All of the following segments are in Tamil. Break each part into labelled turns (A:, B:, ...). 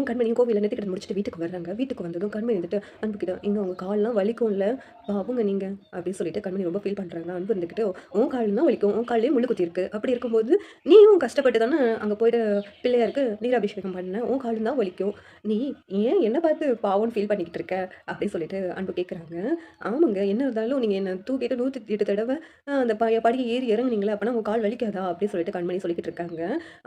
A: அன்பும் கண்மணியும் கோவிலில் நெத்திக்கிட்ட முடிச்சுட்டு வீட்டுக்கு வர்றாங்க. வீட்டுக்கு வந்ததும் கண்மணி வந்துட்டு அன்புக்கிட்ட இங்கே உங்கள் கால்லாம் வலிக்கும்ல. பாவங்க நீங்கள் அப்படின்னு சொல்லிட்டு கண்மணி ரொம்ப ஃபீல் பண்ணுறாங்க அன்பு இருந்துக்கிட்டு உன் கால் தான் வலிக்கும். உன் கால்லேயே முள்ளு குத்தி இருக்கு அப்படி இருக்கும்போது நீயும் கஷ்டப்பட்டு தானே அங்கே போயிட்டு பிள்ளையாருக்கு நீராபிஷேகம் பண்ண உன் காலும் தான் வலிக்கும். நீ ஏன் என்ன பார்த்து பாவம்னு ஃபீல் பண்ணிக்கிட்டு இருக்க? அப்படின்னு சொல்லிட்டு அன்பு கேட்குறாங்க ஆமாங்க. என்ன இருந்தாலும் நீங்கள் என்ன தூக்கிட்டு நூற்றி எட்டு தடவை அந்த ப படியை ஏறி இறங்குனீங்களா அப்போனா உங்கள் கால் வலிக்காதா? அப்படின்னு சொல்லிட்டு கண்மணி சொல்லிக்கிட்டு இருக்காங்க.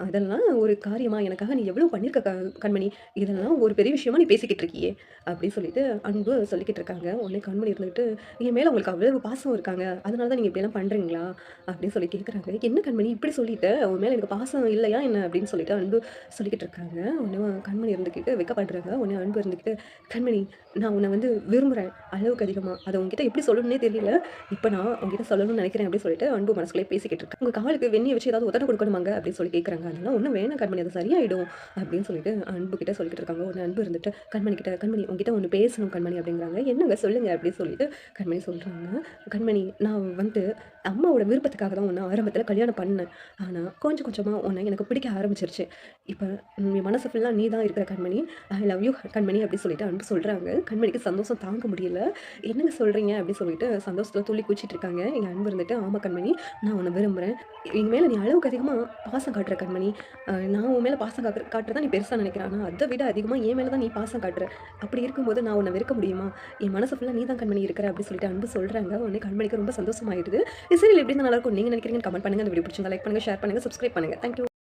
A: அதெல்லாம் ஒரு காரியமாக எனக்காக நீ எவ்வளோ பண்ணியிருக்க க கண்மணி? இதெல்லாம் ஒரு பெரிய விஷயமா நீ பேசிக்கிட்டு இருக்கியே அப்படின்னு சொல்லிட்டு அன்பு சொல்லிக்கிட்டு இருக்காங்க. உடனே கண்மணி இருந்துக்கிட்டு என் மேலே உங்களுக்கு அவ்வளவு பாசம் இருக்காங்க. அதனால தான் நீங்கள் இப்படியெல்லாம் பண்ணுறீங்களா அப்படின்னு சொல்லி கேட்குறாங்க என்ன கண்மணி இப்படி சொல்லிட்டு? உன் மேலே எனக்கு பாசம் இல்லையா என்ன? அப்படின்னு சொல்லிட்டு அன்பு சொல்லிக்கிட்டு இருக்காங்க. உடனே கண்மணி இருந்துக்கிட்டு வெக்கப்படுறாங்க உடனே அன்பு இருந்துக்கிட்டு கண்மணி நான் உன்னை வந்து விரும்புகிறேன் அளவுக்கு அதிகமாக அதை உங்ககிட்ட எப்படி சொல்லணும்னே தெரியல. இப்போ நான் உங்ககிட்ட சொல்லணும்னு நினைக்கிறேன் அப்படின்னு சொல்லிட்டு அன்பு மனசுக்குள்ளே பேசிக்கிட்டு இருக்கேன் உங்கள் காலுக்கு வெந்நியை வச்சு ஏதாவது உதட்ட கொடுக்கணுமாங்க? அப்படின்னு சொல்லி கேட்குறாங்க அதெல்லாம் ஒன்றும் வேணாம் கண்மணி. அது சரியாயிடும். அப்படின்னு சொல்லிட்டு அன்பு கிட்ட சொல்லிக்கிட்டு இருக்காங்க. ஒரு அன்பு இருந்துட்டு கண்மணி கிட்ட கண்மணி உங்ககிட்ட ஒன்று பேசணும் கண்மணி அப்படிங்கிறாங்க. என்னங்க சொல்லுங்க? அப்படின்னு சொல்லிட்டு கண்மணி சொல்கிறாங்க கண்மணி நான் வந்து அம்மாவோட விருப்பத்துக்காக தான் ஒன்று ஆரம்பத்தில் கல்யாணம் பண்ணேன். ஆனால் கொஞ்சம் கொஞ்சமாக உன்னை எனக்கு பிடிக்க ஆரம்பிச்சிருச்சு. இப்போ என் மனசு ஃபுல்லாக நீ தான் இருக்கிற கண்மணி. ஐ லவ் யூ கண்மணி அப்படின்னு சொல்லிட்டு அன்பு சொல்கிறாங்க கண்மணிக்கு சந்தோஷம் தாங்க முடியல. என்னங்க சொல்கிறீங்க அப்படின்னு சொல்லிட்டு சந்தோஷத்தில் துள்ளி குச்சிட்டு இருக்காங்க. எங்கள் அன்பு இருந்துட்டு ஆமாம் கண்மணி நான் உன்னை விரும்புகிறேன் இனிமேல் மேலே நீ அளவுக்கு அதிகமாக பாசம் காட்டுற கண்மணி. நான் உன் மேலே பாசம் காட்டுற காட்டுறதா நீ பெருசாக நினைக்கிறேன் ஆனால் அதை விட அதிகமாக என் மேலே தான் நீ பாசம் காட்டுற. அப்படி இருக்கும்போது நான் உன்னை வெறுக்க முடியுமா? என் மனசு ஃபுல்லாக நீ தான் கண்மணி இருக்கிற அப்படின்னு சொல்லிட்டு அன்பு சொல்கிறாங்க உடனே கண்மணிக்கு ரொம்ப சந்தோஷமாயிடுது. சரி எப்படி நல்லா இருக்கும் நீங்கள் நினைக்கிறீங்க கமெண்ட் பண்ணுங்கள் அந்த வீடியோ பிடிச்சிங்க லைக் பண்ணுங்கள் ஷேர் பண்ணுங்கள் சப்ஸ்கிரைப் பண்ணுங்கள் தேங்க்யூ